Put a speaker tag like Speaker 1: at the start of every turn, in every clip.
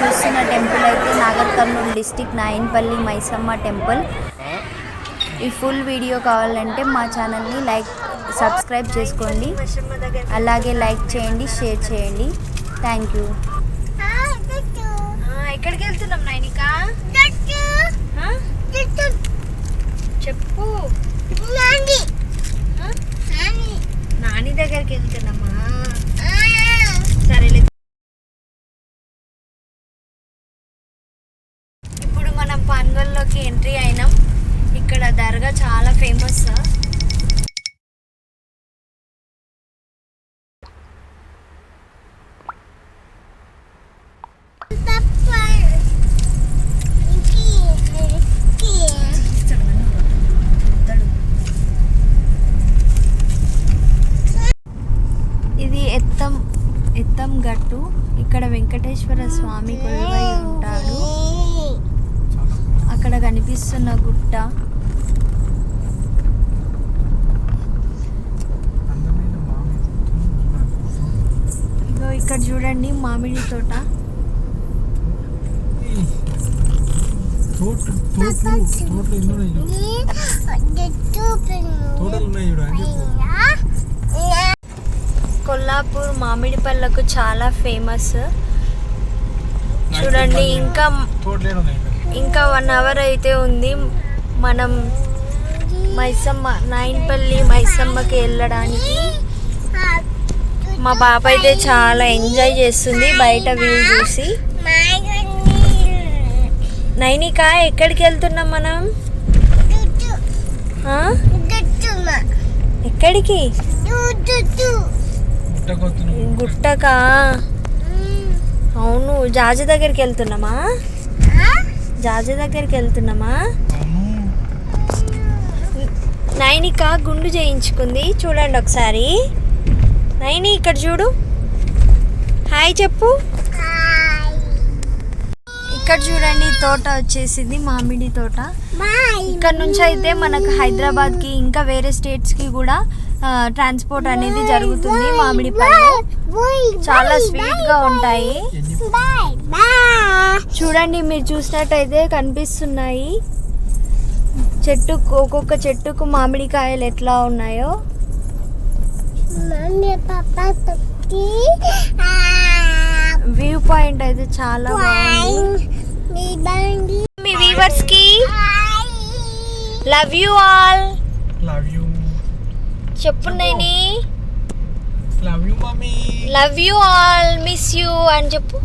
Speaker 1: చూస్తున్న టెంపుల్ అయితే Nagar Kurnool district Nayanpalli Maisamma temple. ఈ ఫుల్ వీడియో కావాలంటే మా ఛానల్ని లైక్ సబ్స్క్రైబ్ చేసుకోండి. అలాగే లైక్ చేయండి షేర్ చేయండి. Thank you. ఎక్కడికి వెళ్తున్నాం నైనిక? చెప్పు. నాని దగ్గరికి వెళ్తున్నామా? సరేలే దర్గాకి ఎంట్రీ అయినాం. ఇక్కడ దర్గా చాలా ఫేమస్. ఇది ఎత్తం ఎత్తం గట్టు. ఇక్కడ వెంకటేశ్వర స్వామి కొలువై గుట్ట ఇగో ఇక్కడ చూడండి మామిడి తోట. కొల్లాపూర్ మామిడి పళ్ళకు చాలా ఫేమస్. చూడండి ఇంకా. ఇంకా వన్ అవర్ అయితే ఉంది. మనం మైసమ్మ నాయన్పల్లి మైసమ్మకి వెళ్ళడానికి మా పాప అయితే చాలా ఎంజాయ్ చేస్తుంది బయట వ్యూ చూసి. నైనిక ఎక్కడికి వెళ్తున్నాం మనం? ఎక్కడికి? గుట్టకా? అవును జాజి దగ్గరికి వెళ్తున్నామా? జాజి దగ్గరికి వెళ్తున్నామా? నైనిక గుండు చేయించుకుంది. చూడండి ఒకసారి. నైని ఇక్కడ చూడు. హాయ్ చెప్పు. ఇక్కడ చూడండి తోట వచ్చేసింది మామిడి తోట. ఇక్కడ నుంచి అయితే మనకు హైదరాబాద్కి ఇంకా వేరే స్టేట్స్కి కూడా ట్రాన్స్పోర్ట్ అనేది జరుగుతుంది మామిడి పళ్ళు. చాలా స్వీట్గా ఉంటాయి. చూడండి మీరు చూసినట్టయితే కనిపిస్తున్నాయి. చెట్టు ఒక్కొక్క చెట్టుకు మామిడికాయలు ఎట్లా ఉన్నాయో? వ్యూ పాయింట్ అయితే చాలా బాగుంది. మీ వీవర్స్కి love you all.
Speaker 2: Love you
Speaker 1: చెప్పు Naini.
Speaker 2: Love you mummy
Speaker 1: love you all miss you అని చెప్పు.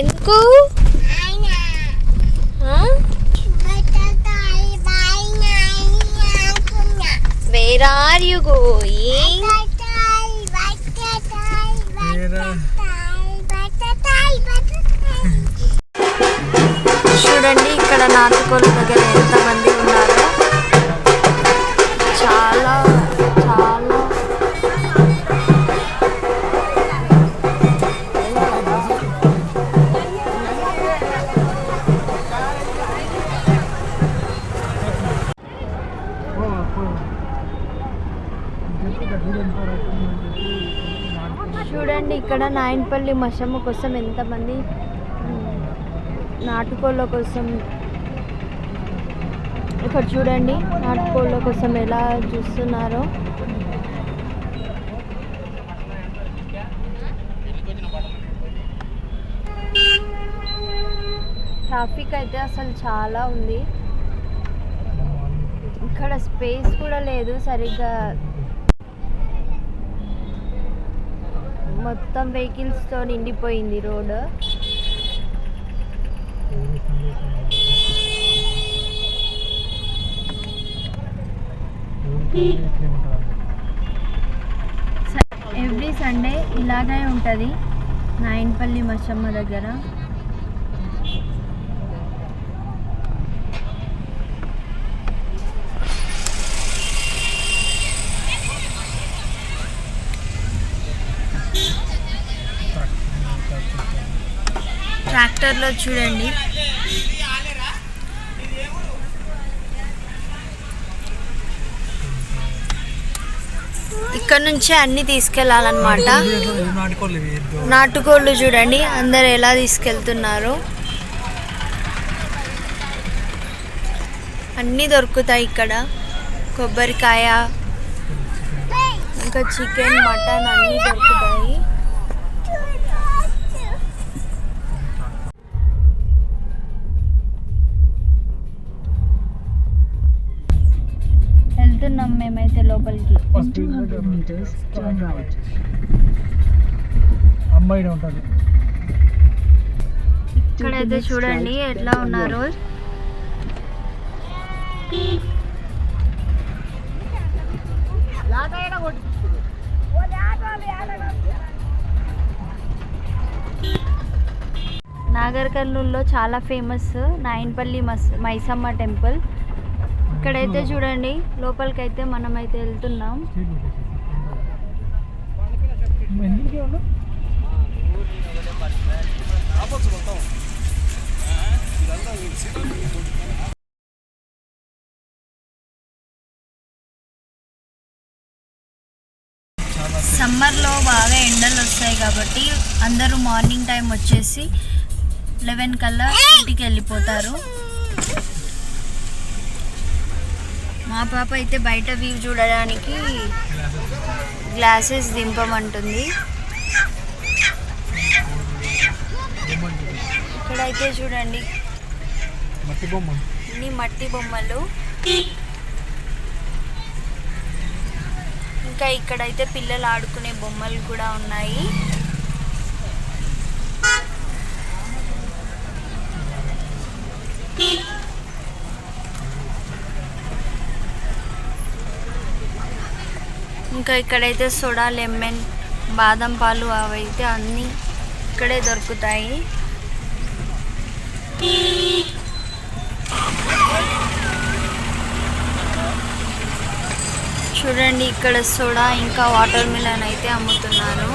Speaker 1: ఎందుకు? వేర్ ఆర్ యు గోయింగ్
Speaker 2: వేరా
Speaker 1: చూడండి ఇక్కడ నాటుకోళ్ళ దగ్గర ఎంతమంది నాయన్పల్లి మషమ్మ కోసం ఎంతమంది నాటుకోళ్ళ కోసం ఇక్కడ చూడండి నాటుకోళ్ళ కోసం ఎలా చూస్తున్నారో. ట్రాఫిక్ అయితే అసలు చాలా ఉంది. ఇక్కడ స్పేస్ కూడా లేదు సరిగ్గా. మొత్తం వెహికల్స్తో నిండిపోయింది రోడ్. ఎవ్రీ సండే ఇలాగే ఉంటుంది. నాయన్పల్లి మచ్చమ్మ దగ్గర. ట్రాక్టర్లో చూడండి.
Speaker 3: ఇక్కడ నుంచే అన్ని తీసుకెళ్ళాలన్నమాట నాటుకోళ్ళు చూడండి అందరు ఎలా తీసుకెళ్తున్నారు. అన్నీ దొరుకుతాయి ఇక్కడ. కొబ్బరికాయ ఇంకా చికెన్ మటన్ అన్నీ దొరుకుతాయి. వెళ్తున్నాం మేమైతే లోపలికి.
Speaker 2: ఫస్ట్ అమ్మాయి ఉంటుంది
Speaker 3: ఇక్కడైతే చూడండి ఎట్లా ఉన్నారు. నాగర్ కర్నూల్లో చాలా ఫేమస్ నాయన్పల్లి మస్ మైసమ్మ టెంపుల్. ఇక్కడైతే చూడండి లోపలికి అయితే వెళ్తున్నాం.
Speaker 2: సమ్మర్లో
Speaker 3: సమ్మర్లో బాగా ఎండలు వస్తాయి కాబట్టి అందరూ మార్నింగ్ టైం వచ్చేసి లెవెన్ కల్లా ఇంటికి వెళ్ళిపోతారు. మా పాప అయితే బయట వ్యూ చూడడానికి గ్లాసెస్ దింపమంటుంది. ఇక్కడైతే చూడండి.
Speaker 2: మట్టి బొమ్మ
Speaker 3: అన్ని మట్టి బొమ్మలు. ఇంకా ఇక్కడైతే పిల్లలు ఆడుకునే బొమ్మలు కూడా ఉన్నాయి. ఇంకా ఇక్కడైతే సోడా లెమన్ బాదం పాలు అవైతే అన్నీ ఇక్కడే దొరుకుతాయి. చూడండి ఇక్కడ సోడా ఇంకా వాటర్ మిలన్ అయితే అమ్ముతున్నారు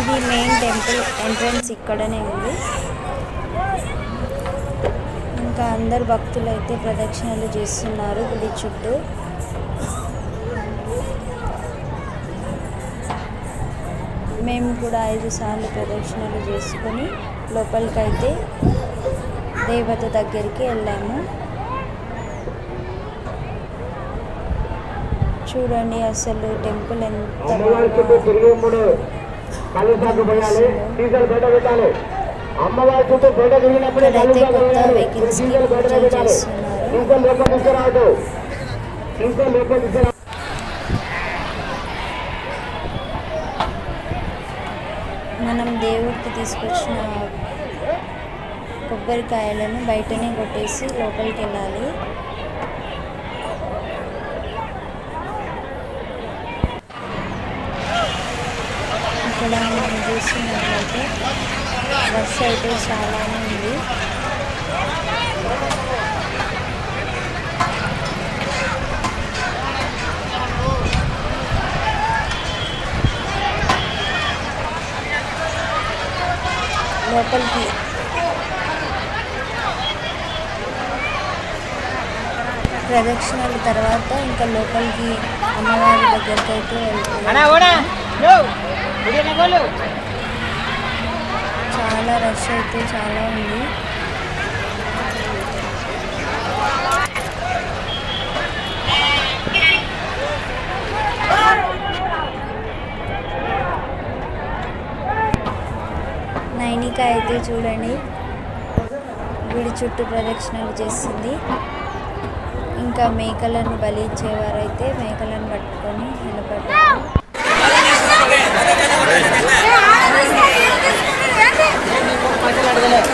Speaker 3: ఇది మెయిన్ టెంపుల్ ఎంట్రన్స్ ఇక్కడనే ఉంది. ఇంకా అందరు భక్తులు అయితే ప్రదక్షిణలు చేస్తున్నారు గుడి చుట్టూ. మేము కూడా ఐదు సార్లు ప్రదక్షిణలు చేసుకొని లోపలికైతే దేవత దగ్గరికి వెళ్ళాము. చూడండి అసలు టెంపుల్ ఎంత బాగా
Speaker 4: అమ్మవారి చుట్టూ బయట
Speaker 3: కొత్త వెహికల్స్కి పూజలు చేస్తున్నారు.
Speaker 4: ఇంకా లోపల తీసుకురావద్దు. లోపల తీసుకురా
Speaker 3: మనం దేవుడికి తీసుకొచ్చిన కొబ్బరికాయలను బయటనే కొట్టేసి లోపలికి వెళ్ళాలి. ఇక్కడ మనం చూస్తున్నట్లయితే రష్ అయితే చాలానే ఉంది. లోపలికి ప్రదక్షిణల తర్వాత ఇంకా లోపలికి అమ్మవారి దగ్గరికి అయితే వెళ్తున్నాం చాలా రష్ అయితే చాలా ఉంది. నైనిక అయితే చూడండి. గుడి చుట్టూ ప్రదక్షిణలు చేస్తుంది. ఇంకా మేకలను బలి ఇచ్చేవారైతే మేకలను పట్టుకొని నిలబడ్డారు ప్రజలు అడగలేదు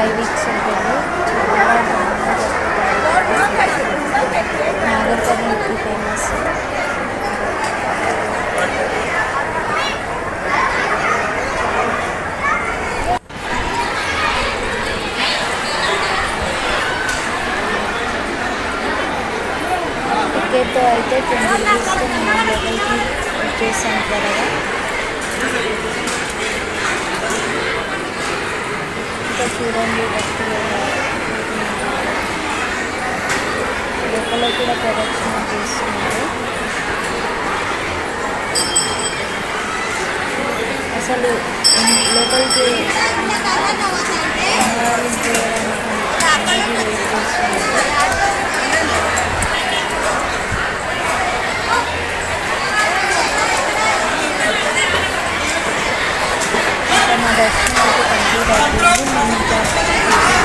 Speaker 3: ఫైవ్ వీక్స్ ఉంటుంది చాలా ఫేమస్ టికెట్తో అయితే ట్వంటీ రూపీస్తో మనం లెవెల్కి వచ్చేసాం త్వరగా ఇంకా చూడండి భక్తులు ఎలా వెళ్తున్నారు. లోపల కూడా ప్రదక్షిణ చేస్తున్నారు అసలు ఇన్- లోపలికి అమ్మవారిని చూడడానికి అందరూ వెయిట్ చేస్తున్నారు ఇంకా మా దర్శనం అయితే కంప్లీట్ అయిపోయింది మేము ఇంకా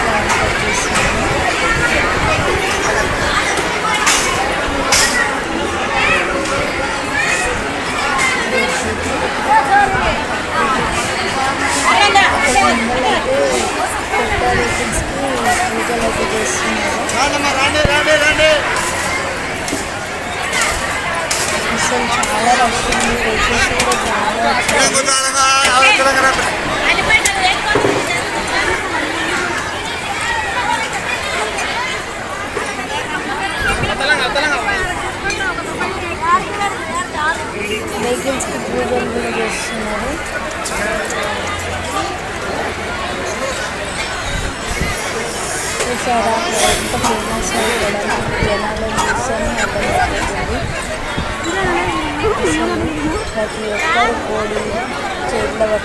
Speaker 3: ప్లాన్ చేస్తున్నాము అక్కడ ముందర అయితే కొత్త వెహికల్స్కి పూజలు అయితే చేస్తున్నారు అసలు చాలా రష్ ఉంది వెహికల్స్ కూడా చాలా వచ్చాయి వెహికల్స్కి పూజలు కూడా చేస్తున్నారు చూసారా ఎంత ఫేమస్ ఇక్కడ జనాలు చూస్తేనే అర్థమవుతుంది అసలు ప్రతి ఒక్కరు కోడి చేతిలో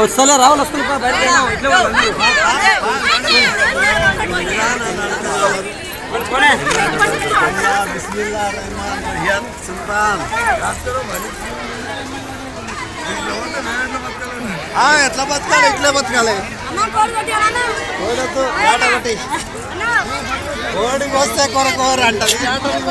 Speaker 2: వస్తలే రావాలి వస్తలే బయట ఎట్లా బతకాలి? ఇట్లే బతకాలి? ఓడొద్దు ఆట ఒకటి ఓడికి వస్తే కొరకోరు అంటది. ఆటోకి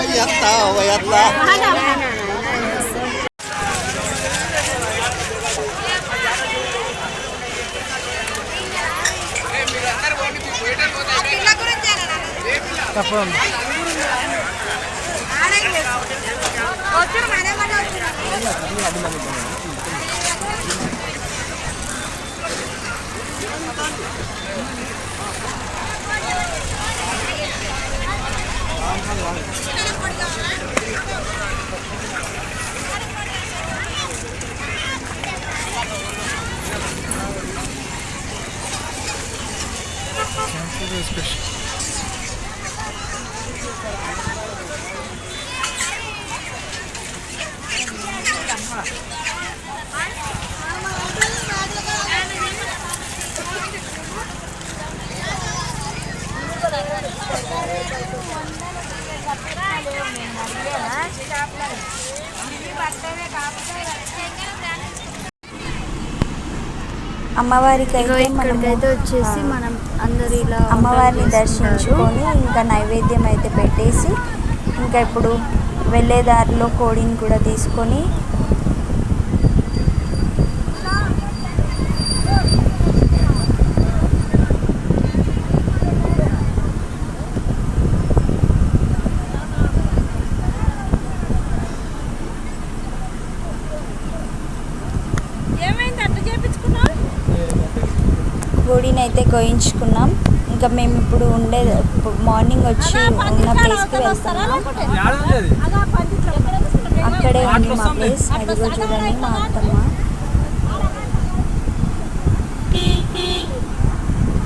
Speaker 2: పోయి ఎత్తా పోయి ఎట్లా తప్పండి
Speaker 3: అమ్మవారికి అయితే
Speaker 1: ఇక్కడికైతే వచ్చేసి మనం
Speaker 3: అమ్మవారిని. దర్శించుకొని ఇంకా నైవేద్యం అయితే పెట్టేసి ఇంకా ఇప్పుడు వెళ్ళే దారిలో కోడిని కూడా తీసుకొని కోడిని అయితే కోయించుకున్నాం ఇంకా మేము ఇప్పుడు ఉండే మార్నింగ్ వచ్చి ఉన్న ప్లేస్కి వెళ్తున్నాం అక్కడే ఉంది మా ప్లేస్ అదిగో చూడండి మా అత్తమ్మ.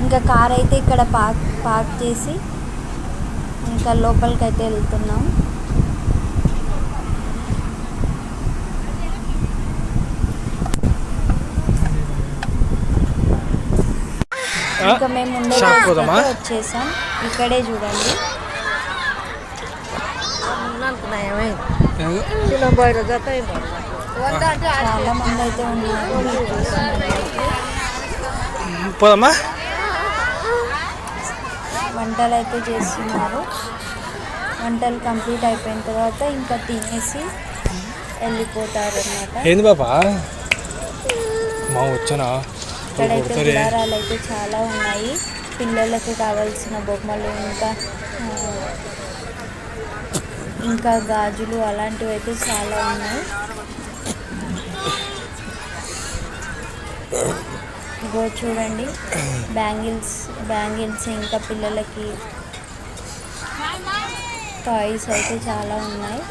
Speaker 3: ఇంకా కార్ అయితే ఇక్కడ పార్క్ పార్క్ చేసి ఇంకా లోపలికి అయితే వెళ్తున్నాం. ఇంకా మేము వచ్చేసాం ఇక్కడే చూడండి చాలా మంది అయితే ఉన్నారు.
Speaker 2: పోదమ్మా
Speaker 3: వంటలు అయితే చేస్తున్నారు. వంటలు కంప్లీట్ అయిపోయిన తర్వాత ఇంకా తినేసి వెళ్ళిపోతారు అనమాట
Speaker 2: ఏంది బాబా? మా వచ్చానా?
Speaker 3: ఇక్కడైతే గుడారాలు అయితే చాలా ఉన్నాయి. పిల్లలకు కావాల్సిన బొమ్మలు ఇంకా ఇంకా గాజులు అలాంటివి అయితే చాలా ఉన్నాయి. ఇగో చూడండి బ్యాంగిల్స్ బ్యాంగిల్స్ ఇంకా పిల్లలకి టాయ్స్ అయితే చాలా ఉన్నాయి.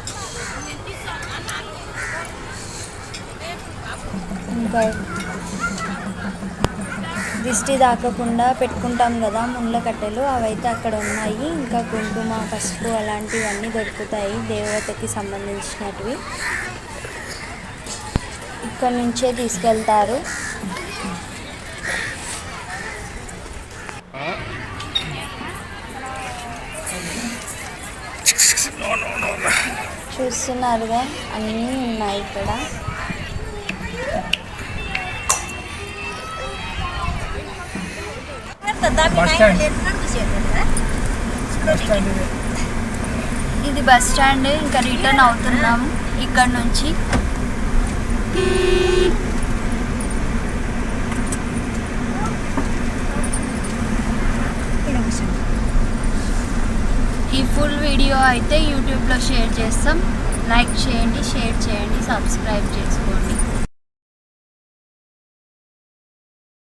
Speaker 3: ఇంకా దిష్టి తాకకుండా పెట్టుకుంటాం కదా ముళ్ళ కట్టెలు అవైతే అక్కడ ఉన్నాయి. ఇంకా కుంకుమ పసుపు అలాంటివన్నీ దొరుకుతాయి దేవతకి సంబంధించినటివి. ఇక్కడ నుంచే తీసుకెళ్తారు. చూస్తున్నారుగా అన్నీ ఉన్నాయి ఇక్కడ. ఇది. బస్ స్టాండ్ ఇంకా రిటర్న్ అవుతున్నాం ఇక్కడ నుంచి. ఈ ఫుల్ వీడియో అయితే యూట్యూబ్లో షేర్ చేస్తాం. లైక్ చేయండి షేర్ చేయండి సబ్స్క్రైబ్ చేసుకోండి.